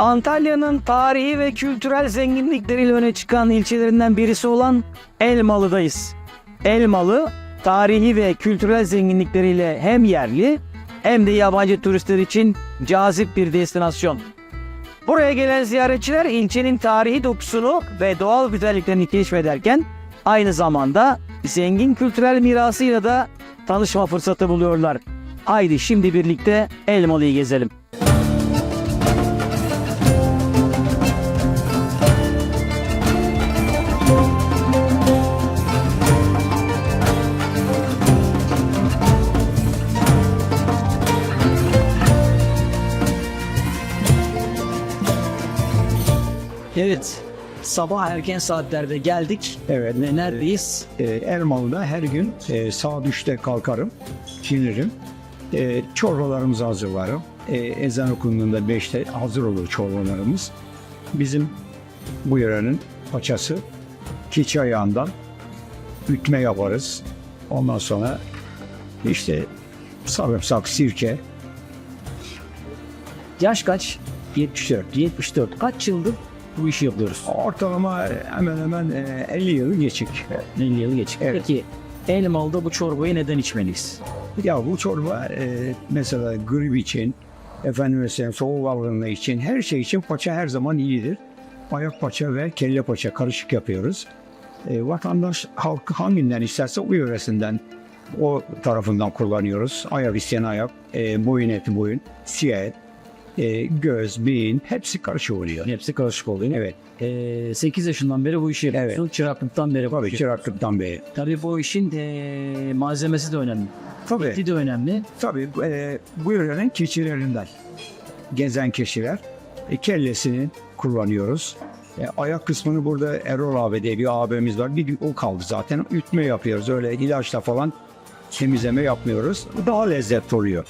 Antalya'nın tarihi ve kültürel zenginlikleriyle öne çıkan ilçelerinden birisi olan Elmalı'dayız. Elmalı, tarihi ve kültürel zenginlikleriyle hem yerli hem de yabancı turistler için cazip bir destinasyon. Buraya gelen ziyaretçiler ilçenin tarihi dokusunu ve doğal güzelliklerini keşfederken aynı zamanda zengin kültürel mirasıyla da tanışma fırsatı buluyorlar. Haydi şimdi birlikte Elmalı'yı gezelim. Evet, sabah erken saatlerde geldik Evet. ve neredeyiz? E, Elmalı'da her gün e, saat 3'te kalkarım, gelirim. E, çorbalarımızı hazırlarım. E, ezan okunduğunda 5'te hazır olur çorbalarımız. Bizim bu yörenin paçası keçi ayağından ütme yaparız. Ondan sonra işte sarımsak, sirke, Yaş kaç? 74. 74. Kaç yıldır bu işi yapıyoruz? ortalama hemen hemen e, 50 yılı geçik. 50 yılı geçik. Evet. Peki Elmalı'da bu çorbayı neden içmeliyiz? Ya bu çorba e, mesela grip için, efendim mesela soğuk algınlığı için, her şey için paça her zaman iyidir. Ayak paça ve kelle paça karışık yapıyoruz. E, vatandaş halk hanginden isterse o yöresinden, o tarafından kullanıyoruz. Ayak isteyen ayak, e, boyun eti boyun, siyah et, e, göz, beyin hepsi karışık oluyor. Hepsi karışık oluyor. Evet, Ee, 8 yaşından beri bu işi yapıyorsun. Çıraklıktan beri bu tabii işi çıraklıktan beri. Tabii bu işin ee, malzemesi de önemli. Tabii. Eti de önemli. Tabii e, bu yörenin keçilerinden gezen keçiler e, kellesini kullanıyoruz. E, ayak kısmını burada Erol abi diye bir abimiz var. Bir gün o kaldı zaten. Ütme yapıyoruz. Öyle ilaçla falan temizleme yapmıyoruz. Daha lezzetli oluyor.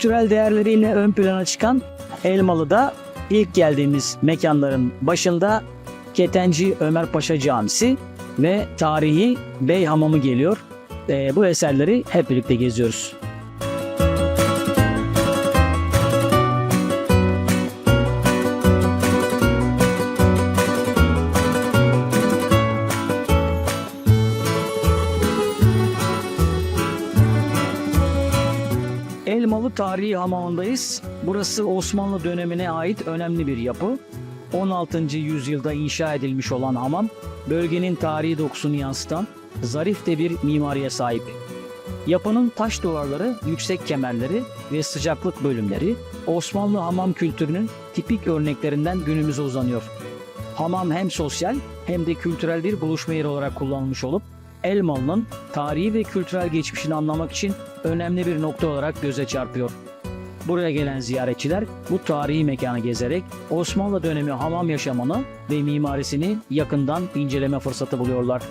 Kültürel değerleriyle ön plana çıkan Elmalı'da ilk geldiğimiz mekanların başında Ketenci Ömer Paşa Camisi ve tarihi Bey Hamamı geliyor. Ee, bu eserleri hep birlikte geziyoruz. Elmalı Tarihi Hamamı'ndayız. Burası Osmanlı dönemine ait önemli bir yapı. 16. yüzyılda inşa edilmiş olan hamam, bölgenin tarihi dokusunu yansıtan zarif de bir mimariye sahip. Yapının taş duvarları, yüksek kemerleri ve sıcaklık bölümleri Osmanlı hamam kültürünün tipik örneklerinden günümüze uzanıyor. Hamam hem sosyal hem de kültürel bir buluşma yeri olarak kullanılmış olup Elmalı'nın tarihi ve kültürel geçmişini anlamak için önemli bir nokta olarak göze çarpıyor. Buraya gelen ziyaretçiler bu tarihi mekanı gezerek Osmanlı dönemi hamam yaşamını ve mimarisini yakından inceleme fırsatı buluyorlar.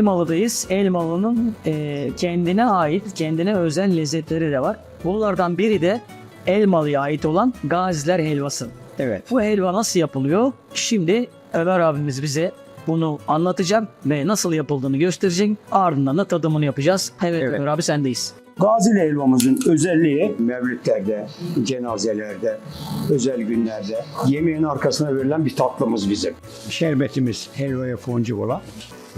Elmalı'dayız. Elmalı'nın e, kendine ait, kendine özel lezzetleri de var. Bunlardan biri de Elmalı'ya ait olan Gaziler helvası. Evet. Bu helva nasıl yapılıyor? Şimdi Ömer abimiz bize bunu anlatacak ve nasıl yapıldığını gösterecek. Ardından da tadımını yapacağız. Evet, Evet. Ömer abi sendeyiz. Gazili helvamızın özelliği mevlütlerde, cenazelerde, özel günlerde yemeğin arkasına verilen bir tatlımız bizim. Şerbetimiz helvaya foncu olan.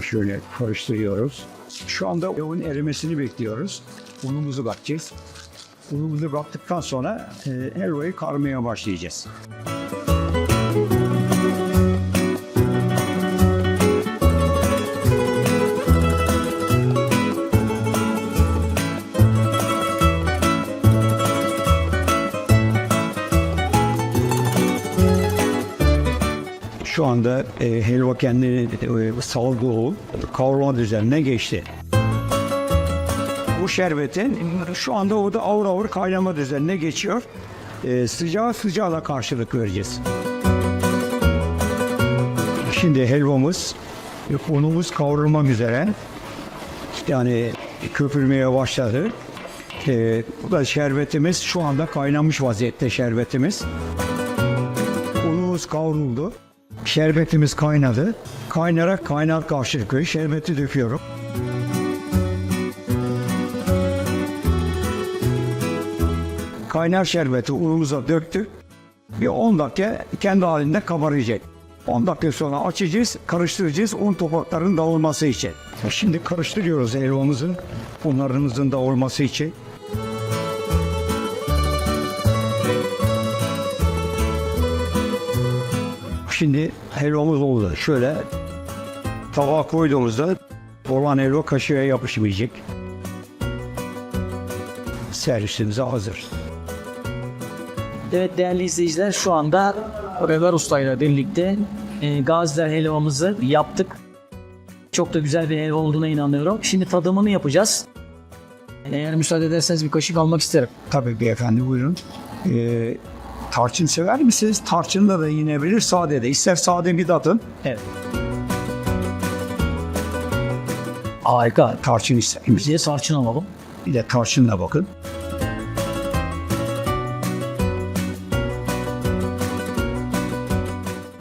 Şöyle karıştırıyoruz. Şu anda un erimesini bekliyoruz. Unumuzu katacağız. Unumuzu kattıktan sonra e, helvayı karmaya başlayacağız. Anda e, helva kendini e, salgı olup kavrulma düzenine geçti. Bu şerbetin şu anda orada avur avur kaynama düzenine geçiyor. E, sıcağı sıcağına karşılık vereceğiz. Şimdi helvamız, unumuz kavrulmak üzere. Yani köpürmeye başladı. E, bu da şerbetimiz şu anda kaynamış vaziyette şerbetimiz. Unumuz kavruldu. Şerbetimiz kaynadı. Kaynarak kaynar karşılıklı şerbeti döküyorum. Kaynar şerbeti unumuza döktük. Bir 10 dakika kendi halinde kabaracak. 10 dakika sonra açacağız, karıştıracağız un topaklarının dağılması için. Şimdi karıştırıyoruz helvamızın, unlarımızın dağılması için. Şimdi helvamız oldu. Şöyle tabağa koyduğumuzda olan helva kaşığa yapışmayacak. Servisimize hazır. Evet değerli izleyiciler şu anda Ömer Usta ile birlikte e, Gaziler helvamızı yaptık. Çok da güzel bir helva olduğuna inanıyorum. Şimdi tadımını yapacağız. Eğer müsaade ederseniz bir kaşık almak isterim. Tabii beyefendi buyurun. Ee, tarçın sever misiniz? Tarçınla da yinebilir, sade de. İster sade bir tadın. Evet. Harika. Tarçın ister misiniz? Bize sarçın alalım. Bir de tarçınla bakın.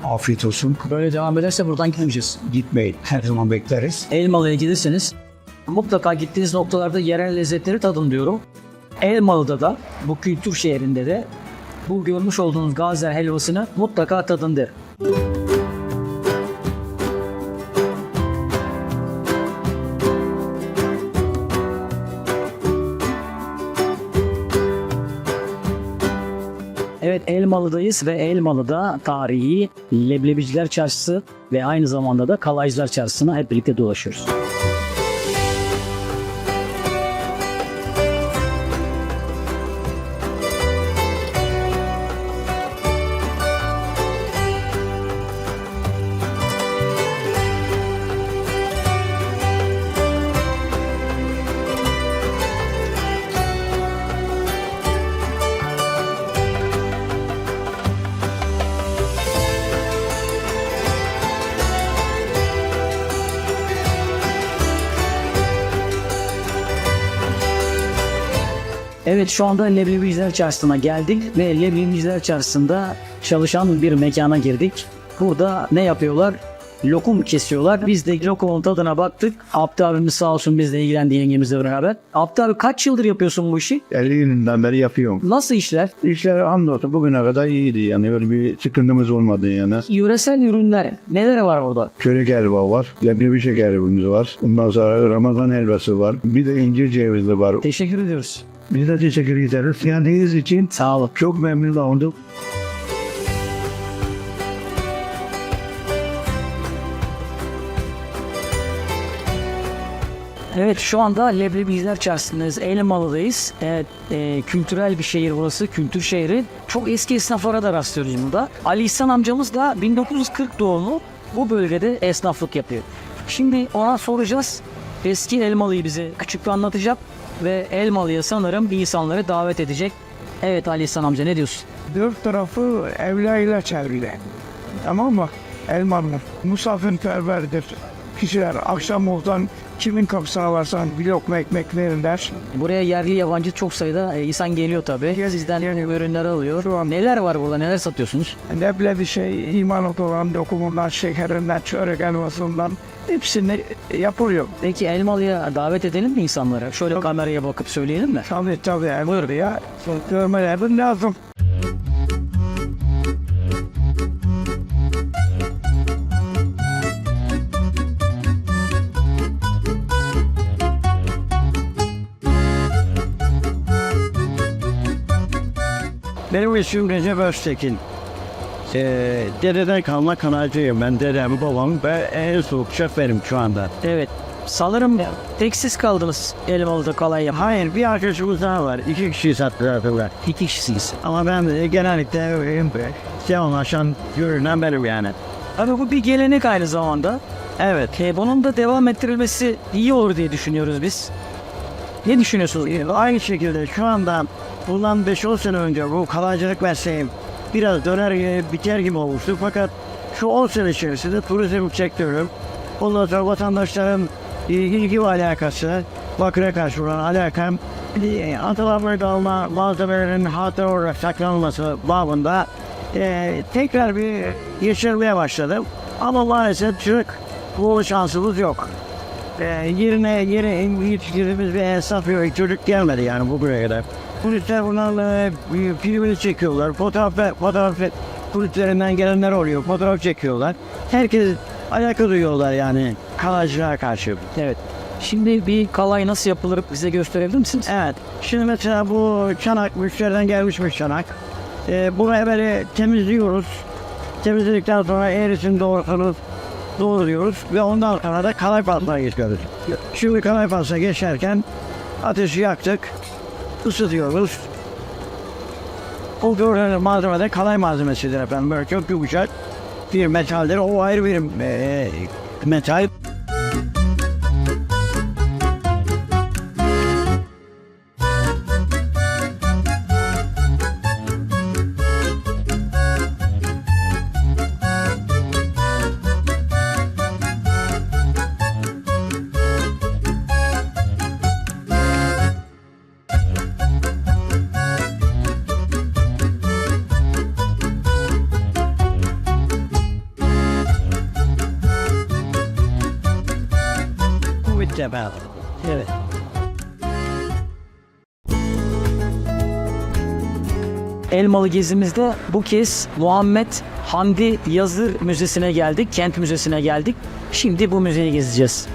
Afiyet olsun. Böyle devam ederse buradan gitmeyeceğiz. Gitmeyin. Her zaman bekleriz. Elmalı'ya giderseniz mutlaka gittiğiniz noktalarda yerel lezzetleri tadın diyorum. Elmalı'da da bu kültür şehrinde de bu görmüş olduğunuz Gaziler helvasını mutlaka tadın derim. Evet Elmalı'dayız ve Elmalı'da tarihi Leblebiciler Çarşısı ve aynı zamanda da Kalaycılar Çarşısı'na hep birlikte dolaşıyoruz. Evet şu anda Leblebiciler Çarşısı'na geldik ve Leblebiciler Çarşısı'nda çalışan bir mekana girdik. Burada ne yapıyorlar? Lokum kesiyorlar. Biz de lokumun tadına baktık. Abdi abimiz sağ olsun bizle ilgilendi yengemizle beraber. Abdi abi kaç yıldır yapıyorsun bu işi? 50 yılından beri yapıyorum. Nasıl işler? İşler hamdolsun bugüne kadar iyiydi yani öyle bir sıkıntımız olmadı yani. Yöresel ürünler neler var orada? Çörek helva var, leblebi şekerimiz var. Ondan sonra Ramazan helvası var. Bir de incir cevizli var. Teşekkür ediyoruz. Biz de teşekkür ederiz. Geldiğiniz için Sağ olun. çok memnun olduk. Evet şu anda Leblebiciler Çarşısı'ndayız. Elmalı'dayız. Evet e, kültürel bir şehir burası. Kültür şehri. Çok eski esnaflara da rastlıyoruz burada. Ali İhsan amcamız da 1940 doğumlu bu bölgede esnaflık yapıyor. Şimdi ona soracağız. Eski Elmalı'yı bize küçük bir anlatacak. Ve Elmalı'ya sanırım insanları davet edecek. Evet Ali İhsan amca ne diyorsun? Dört tarafı evlerle çevrili. Tamam mı? Elmalı. Misafirperverdir. kişiler akşam olsan kimin kapısına varsan bir lokma ekmek verirler. Buraya yerli yabancı çok sayıda e, insan geliyor tabii. Sizden ürünler alıyor. Neler var burada? Neler satıyorsunuz? Leblebi şey, imanat olan dokumundan, şekerinden, çörek helvasından hepsini yapılıyor. Peki Elmalı'ya davet edelim mi insanlara? Şöyle kameraya bakıp söyleyelim mi? Tabii tabii. Buyur ya. Görmeleri lazım. Benim ismim Recep Öztekin. Ee, dededen kalma kanalcıyım ben. Dedem, babam ve en soğuk şef benim şu anda. Evet. Sanırım tek siz kaldınız Elmalı'da kalay yapan. Hayır bir arkadaşımız daha var. İki kişiyi sattılar atıyorlar. İki kişisiniz. Ama ben de genellikle e, devamlaşan görünen benim yani. Abi bu bir gelenek aynı zamanda. Evet. E, bunun da devam ettirilmesi iyi olur diye düşünüyoruz biz. Ne düşünüyorsunuz? Aynı şekilde şu anda bundan 5-10 sene önce bu kalaycılık mesleğim biraz döner e, biter gibi olmuştu. Fakat şu 10 sene içerisinde turizm sektörü, ondan sonra vatandaşların e, ilgi ve alakası, bakıra karşı olan alakam, e, atalarla kalma malzemelerin hatıra olarak saklanması babında e, tekrar bir yeşermeye başladım. Ama maalesef Türk bu şansımız yok. Ee, yerine yere hiç girdiğimiz bir esnaf yok. Çocuk gelmedi yani bugüne kadar. Polisler bunlarla e, filmini çekiyorlar. Fotoğraf, fotoğraf polislerinden gelenler oluyor. Fotoğraf çekiyorlar. Herkes alaka duyuyorlar yani kalaycılığa karşı. Evet. Şimdi bir kalay nasıl yapılır bize gösterebilir misiniz? Evet. Şimdi mesela bu çanak müşteriden gelmiş bir çanak. Ee, bunu böyle temizliyoruz. Temizledikten sonra eğrisini doğrultuyoruz. Doğruyoruz ve ondan sonra da kalay pastına geçiyoruz. Şimdi kalay pastına geçerken ateşi yaktık. Isıtıyoruz. O görünen malzeme de kalay malzemesidir efendim. Böyle çok yumuşak bir metaldir. O ayrı bir e, metal. Elmalı gezimizde bu kez Muhammed Hamdi Yazır Müzesi'ne geldik. Kent Müzesi'ne geldik. Şimdi bu müzeyi gezeceğiz.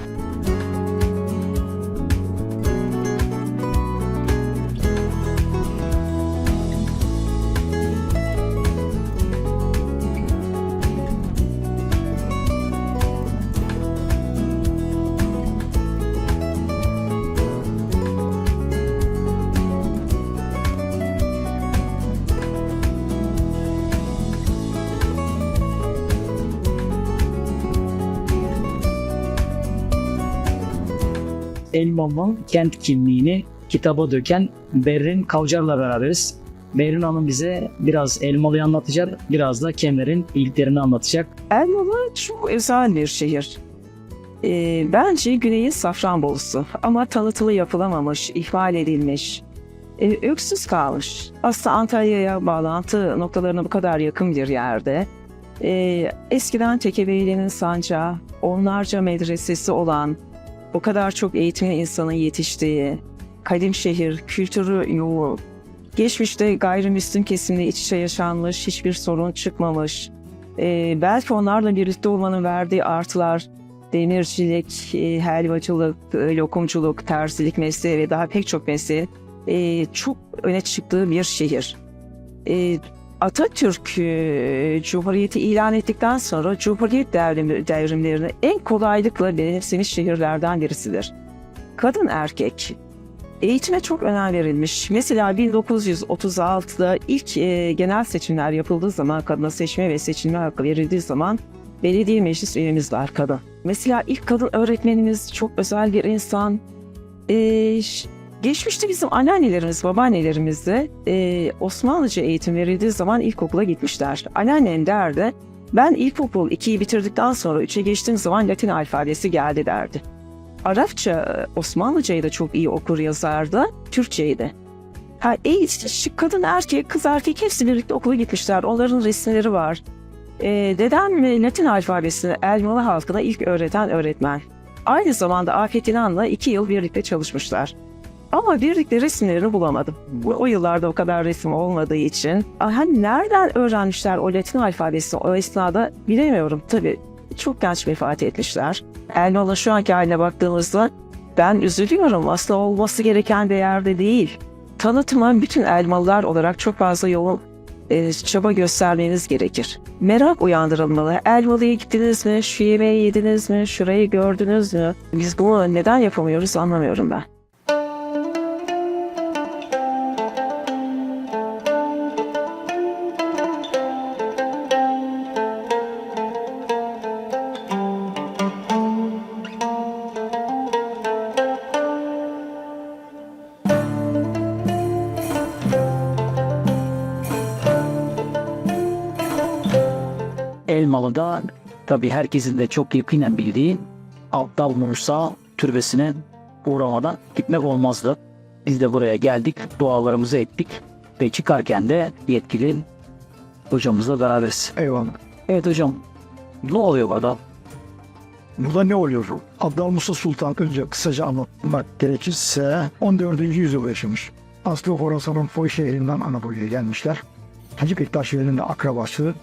Elmalı kent kimliğini kitaba döken Berrin Kavcar'la beraberiz. Berrin Hanım bize biraz Elmalı'yı anlatacak, biraz da Kemer'in ilklerini anlatacak. Elmalı çok özel bir şehir. Ee, bence güneyin Safranbolusu ama tanıtılı yapılamamış, ihmal edilmiş, e, öksüz kalmış. Aslında Antalya'ya bağlantı noktalarına bu kadar yakın bir yerde. Ee, eskiden Tekebeyli'nin sancağı, onlarca medresesi olan, o kadar çok eğitimli insanın yetiştiği, kadim şehir, kültürü yoğun, geçmişte gayrimüslim kesimle iç içe yaşanmış, hiçbir sorun çıkmamış, ee, belki onlarla birlikte olmanın verdiği artılar, demircilik, e, helvacılık, e, lokumculuk, terzilik mesleği ve daha pek çok mesleği e, çok öne çıktığı bir şehir. E, Atatürk e, Cumhuriyeti ilan ettikten sonra Cumhuriyet devrim, devrimlerini en kolaylıkla benimsemiş şehirlerden birisidir. Kadın erkek eğitime çok önem verilmiş. Mesela 1936'da ilk e, genel seçimler yapıldığı zaman kadına seçme ve seçilme hakkı verildiği zaman belediye meclis üyemiz var kadın. Mesela ilk kadın öğretmenimiz çok özel bir insan. E, geçmişte bizim anneannelerimiz, babaannelerimiz de e, Osmanlıca eğitim verildiği zaman ilkokula gitmişler. Anneannem derdi Ben ilkokul 2'yi bitirdikten sonra 3'e geçtiğim zaman Latin alfabesi geldi derdi. Arapça, Osmanlıcayı da çok iyi okur yazardı, Türkçeyi de. Ha, e, şu kadın erkek, kız erkek hepsi birlikte okula gitmişler. Onların resimleri var. E, dedem e, Latin alfabesini Elmalı halkına ilk öğreten öğretmen. Aynı zamanda Afet İnan'la iki yıl birlikte çalışmışlar. Ama birlikte resimlerini bulamadım. Bu, o yıllarda o kadar resim olmadığı için. Hani nereden öğrenmişler o Latin alfabesini o esnada bilemiyorum. Tabii çok genç vefat etmişler. Elmalı şu anki haline baktığımızda ben üzülüyorum. Aslında olması gereken değerde değil. Tanıtıma bütün elmalılar olarak çok fazla yoğun e, çaba göstermeniz gerekir. Merak uyandırılmalı. Elmalı'ya gittiniz mi? Şu yemeği yediniz mi? Şurayı gördünüz mü? Biz bunu neden yapamıyoruz anlamıyorum ben. Elmalı'da tabii herkesin de çok yakinen bildiği Abdal Musa türbesine uğramadan gitmek olmazdı. Biz de buraya geldik, dualarımızı ettik ve çıkarken de yetkili hocamızla beraberiz. Eyvallah. Evet hocam, ne oluyor burada? Burada ne oluyor? Abdal Musa Sultan önce kısaca anlatmak gerekirse 14. yüzyılda yaşamış. Aslı Horasan'ın Foy şehrinden Anadolu'ya gelmişler. Hacı Bektaş de akrabası.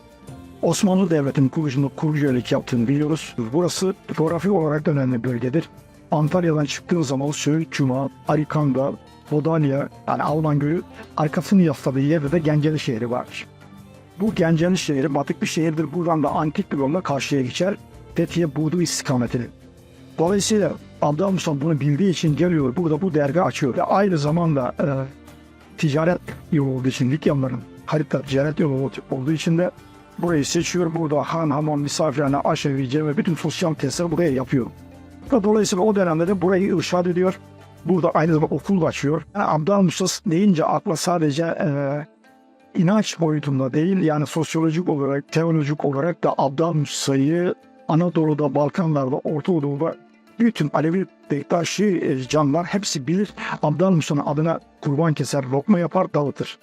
Osmanlı Devleti'nin kuruluşunda kurucu yaptığını biliyoruz. Burası coğrafi olarak da önemli bir bölgedir. Antalya'dan çıktığın zaman Söğüt, Cuma, Arikanda, Bodalya yani Alman Gölü arkasını yasladığı yerde de Genceli şehri vardır. Bu Genceli şehri batık bir şehirdir. Buradan da antik bir yolla karşıya geçer. Fethiye Buğdu istikametini. Dolayısıyla Abdal Musa bunu bildiği için geliyor. Burada bu dergi açıyor. Ve aynı zamanda e, ticaret yolu olduğu için Likyanların harita ticaret yolu olduğu için de burayı seçiyor. Burada han, hamam, misafirhane, aşevi, cemi bütün sosyal tesisleri buraya yapıyor. Ve Dolayısıyla o dönemde de burayı irşad ediyor. Burada aynı zamanda okul açıyor. Yani Abdal Musa deyince akla sadece e, inanç boyutunda değil yani sosyolojik olarak, teolojik olarak da Abdal Musa'yı Anadolu'da, Balkanlarda, Orta Doğu'da bütün Alevi Bektaşi e, canlar hepsi bilir. Abdal Musa'nın adına kurban keser, lokma yapar, dağıtır.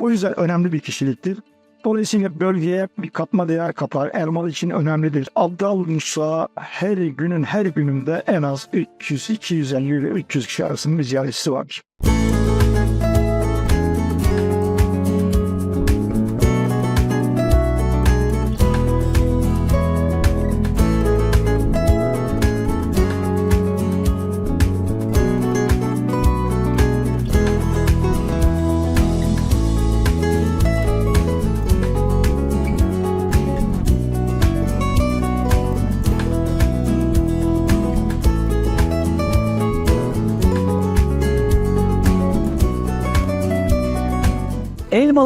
O yüzden önemli bir kişiliktir. Dolayısıyla bölgeye bir katma değer katar. Elmalı için önemlidir. Abdal Musa her günün her gününde en az 300, 250 ile 300 kişi arasında bir ziyaretçisi var.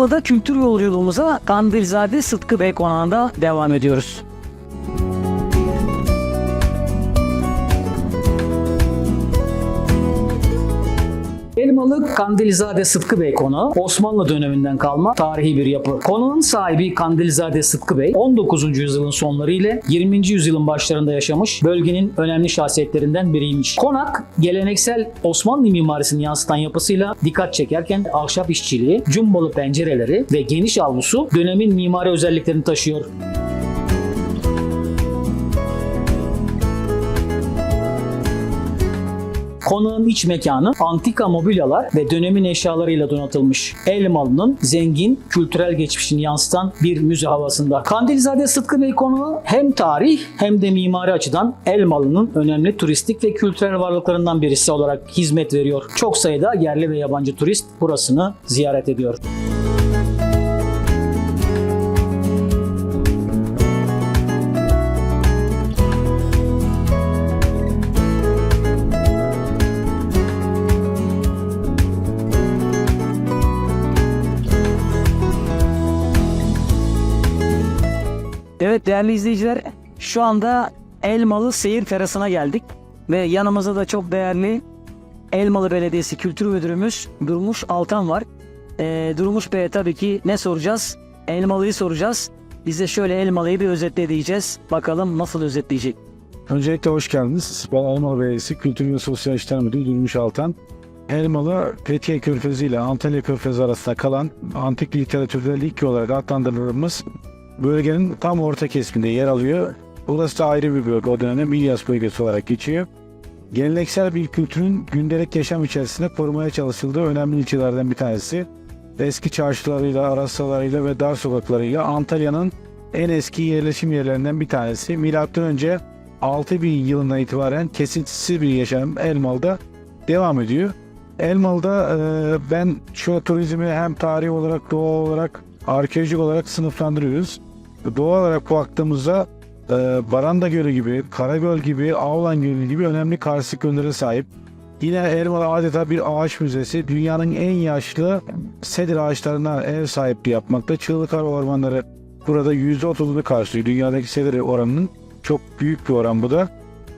Elmalı'da kültür yolculuğumuza Kandilzade Sıtkı Bey konağında devam ediyoruz. Elmalı Kandilzade Sıtkı Bey konağı Osmanlı döneminden kalma tarihi bir yapı. Konağın sahibi Kandilzade Sıtkı Bey 19. yüzyılın sonları ile 20. yüzyılın başlarında yaşamış bölgenin önemli şahsiyetlerinden biriymiş. Konak geleneksel Osmanlı mimarisini yansıtan yapısıyla dikkat çekerken ahşap işçiliği, cumbalı pencereleri ve geniş avlusu dönemin mimari özelliklerini taşıyor. Konağın iç mekanı antika mobilyalar ve dönemin eşyalarıyla donatılmış. Elmalı'nın zengin kültürel geçmişini yansıtan bir müze havasında. Kandilzade Sıtkı Bey konağı hem tarih hem de mimari açıdan Elmalı'nın önemli turistik ve kültürel varlıklarından birisi olarak hizmet veriyor. Çok sayıda yerli ve yabancı turist burasını ziyaret ediyor. Evet değerli izleyiciler şu anda Elmalı Seyir Terası'na geldik ve yanımızda da çok değerli Elmalı Belediyesi Kültür Müdürümüz Durmuş Altan var. Ee, Durmuş Bey'e tabii ki ne soracağız? Elmalı'yı soracağız. bize şöyle Elmalı'yı bir özetle diyeceğiz. Bakalım nasıl özetleyecek. Öncelikle hoş geldiniz. Ben Elmalı Belediyesi Kültür ve Sosyal İşler Müdürü Durmuş Altan. Elmalı, Fethiye Körfezi ile Antalya Körfezi arasında kalan antik literatürde Likya olarak adlandırdığımız bölgenin tam orta kesiminde yer alıyor. Burası da ayrı bir bölge. O dönemde Milyas bölgesi olarak geçiyor. Geleneksel bir kültürün gündelik yaşam içerisinde korumaya çalışıldığı önemli ilçelerden bir tanesi. Eski çarşılarıyla, arasalarıyla ve dar sokaklarıyla Antalya'nın en eski yerleşim yerlerinden bir tanesi. Milattan önce 6000 yılından itibaren kesintisiz bir yaşam Elmalı'da devam ediyor. Elmalı'da e, ben şu turizmi hem tarihi olarak, doğa olarak, arkeolojik olarak sınıflandırıyoruz. Doğa olarak baktığımızda e, Baranda Gölü gibi, Karagöl gibi, Avlan Gölü gibi önemli karstik göllere sahip. Yine Elmalı adeta bir ağaç müzesi. Dünyanın en yaşlı sedir ağaçlarına ev sahipliği yapmakta. Çığlıkar ormanları burada %30'unu karşılıyor. Dünyadaki sedir oranının çok büyük bir oran bu da.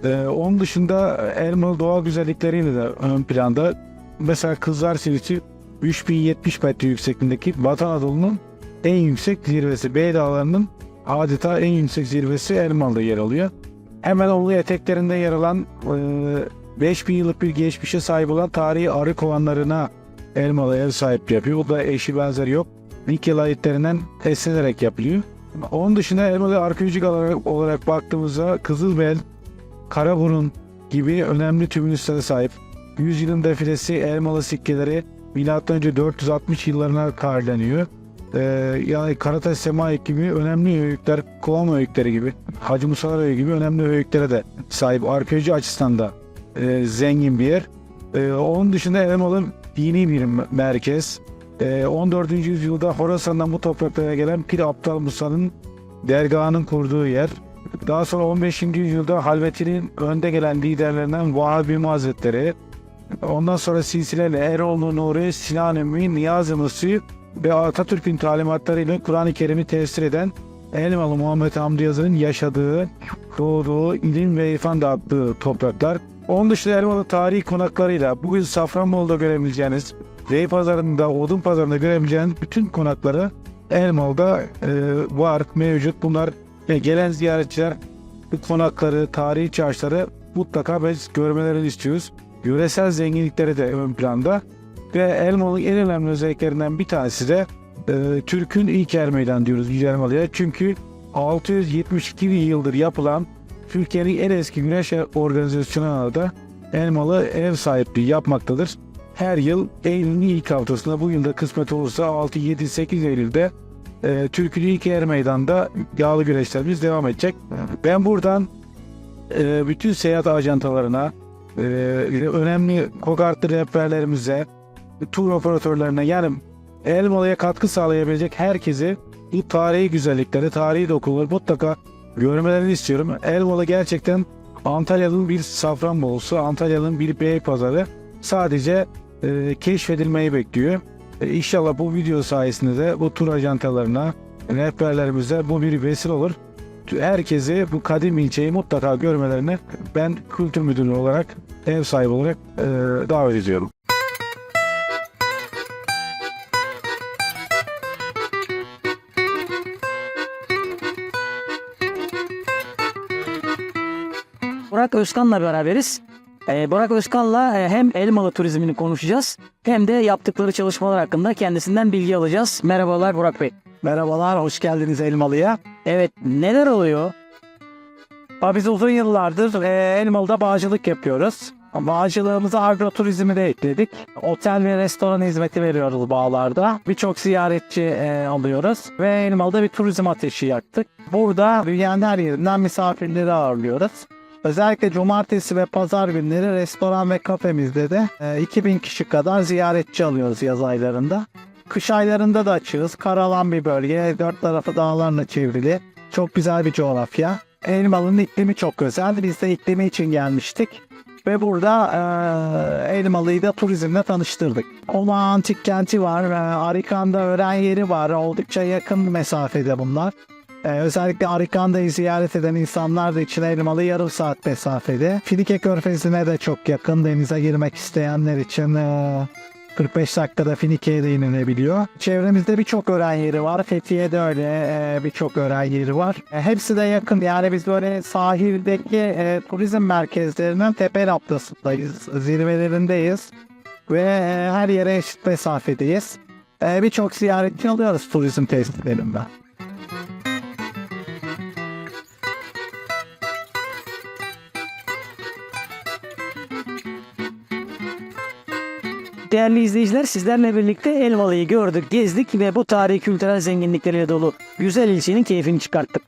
Ee, onun dışında Elmalı doğal güzellikleriyle de ön planda. Mesela Kızlar Silisi 3070 metre yüksekliğindeki Batı Anadolu'nun en yüksek zirvesi. Bey Dağları'nın adeta en yüksek zirvesi Elmalı'da yer alıyor. Hemen onun eteklerinde yer alan e, 5000 yıllık bir geçmişe sahip olan tarihi arı kovanlarına Elmalı ev sahipliği yapıyor. O da eşi benzeri yok. Likya layitlerinden esinlenerek yapılıyor. Onun dışında Elmalı arkeolojik olarak, olarak baktığımızda Kızılbel, Karaburun gibi önemli tümülüslere sahip. Yüzyılın defilesi Elmalı sikkeleri M.Ö. 460 yıllarına tarihleniyor. Ee, yani Karataş Semaik gibi önemli öyküler, Kovan öyküleri gibi, Hacı Musalar Öykü gibi önemli öykülere de sahip. Arkeoloji açısından da e, zengin bir yer. E, onun dışında Elmalı dini bir merkez. E, 14. yüzyılda Horasan'dan bu topraklara gelen Pir Aptal Musa'nın dergahının kurduğu yer. Daha sonra 15. yüzyılda Halveti'nin önde gelen liderlerinden Vahabi Hazretleri, ondan sonra silsileyle Eroğlu Nuri, Sinan Ümmi, Niyazi Mısri ve Atatürk'ün talimatlarıyla Kur'an-ı Kerim'i tefsir eden Elmalı Muhammed Hamdi Yazır'ın yaşadığı, doğduğu, ilim ve irfan dağıttığı topraklar. Onun dışında Elmalı tarihi konaklarıyla bugün Safranbolu'da görebileceğiniz, Bey Pazarı'nda, Odun Pazarı'nda görebileceğiniz bütün konakları Elmalı'da e, var, mevcut. Bunlar ve gelen ziyaretçiler bu konakları, tarihi çarşıları mutlaka biz görmelerini istiyoruz. Yöresel zenginlikleri de ön planda. Ve Elmalı'nın en önemli özelliklerinden bir tanesi de e, Türk'ün ilk er meydan diyoruz Yüce Elmalı'ya. Çünkü 672 yıldır yapılan Türkiye'nin en eski güneş organizasyonu da Elmalı ev sahipliği yapmaktadır. Her yıl Eylül'ün ilk haftasında bu yılda kısmet olursa 6, 7, 8 Eylül'de e, Türk'ün ilk er meydanda yağlı güreşlerimiz devam edecek. Ben buradan e, bütün seyahat ajantalarına, e, önemli kokartlı rehberlerimize, tur operatörlerine yani Elmalı'ya katkı sağlayabilecek herkesi bu tarihi güzellikleri, tarihi dokuları mutlaka görmelerini istiyorum. Elmalı gerçekten Antalya'nın bir Safranbolu'su, Antalya'nın bir Beypazarı sadece e, keşfedilmeyi bekliyor. E, İnşallah bu video sayesinde de bu tur ajantalarına, rehberlerimize bu bir vesile olur. Herkesi bu kadim ilçeyi mutlaka görmelerini ben kültür müdürü olarak, ev sahibi olarak e, davet ediyorum. Burak Özkan'la beraberiz. Ee, Burak Özkan'la e, hem Elmalı turizmini konuşacağız hem de yaptıkları çalışmalar hakkında kendisinden bilgi alacağız. Merhabalar Burak Bey. Merhabalar, hoş geldiniz Elmalı'ya. Evet neler oluyor? Biz uzun yıllardır e, Elmalı'da bağcılık yapıyoruz. Bağcılığımıza agroturizmi de ekledik. Otel ve restoran hizmeti veriyoruz bağlarda. Birçok ziyaretçi e, alıyoruz ve Elmalı'da bir turizm ateşi yaktık. Burada dünyanın her yerinden misafirleri ağırlıyoruz. Özellikle cumartesi ve pazar günleri restoran ve kafemizde de e, 2000 kişi kadar ziyaretçi alıyoruz yaz aylarında. Kış aylarında da açığız. Karalan bir bölge. Dört tarafı dağlarla çevrili. Çok güzel bir coğrafya. Elmalı'nın iklimi çok özel. Biz de iklimi için gelmiştik. Ve burada e, Elmalı'yı da turizmle tanıştırdık. Ola Antik Kenti var. E, Arikan'da öğren yeri var. Oldukça yakın mesafede bunlar. E, özellikle Arikan'da'yı ziyaret eden insanlar da için Elmalı yarım saat mesafede. Filike Körfezi'ne de çok yakın. Denize girmek isteyenler için e, 45 dakikada Finike'ye de inilebiliyor. Çevremizde birçok öğren yeri var. Fethiye'de öyle e, birçok öğren yeri var. E, hepsi de yakın. Yani biz böyle sahildeki e, turizm merkezlerinin tepe noktasındayız. Zirvelerindeyiz. Ve e, her yere eşit mesafedeyiz. E, birçok ziyaretçi alıyoruz turizm tesislerinden. Değerli izleyiciler sizlerle birlikte Elmalı'yı gördük, gezdik ve bu tarihi kültürel zenginlikleriyle dolu güzel ilçenin keyfini çıkarttık.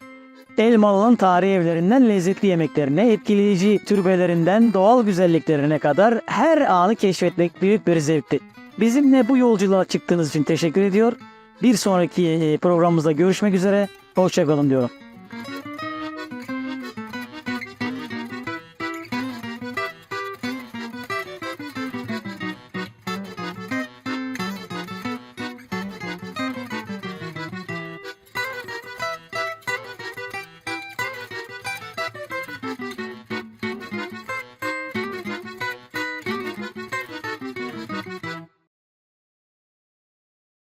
Elmalı'nın tarihi evlerinden lezzetli yemeklerine, etkileyici türbelerinden doğal güzelliklerine kadar her anı keşfetmek büyük bir zevkti. Bizimle bu yolculuğa çıktığınız için teşekkür ediyor. Bir sonraki programımızda görüşmek üzere. Hoşçakalın diyorum.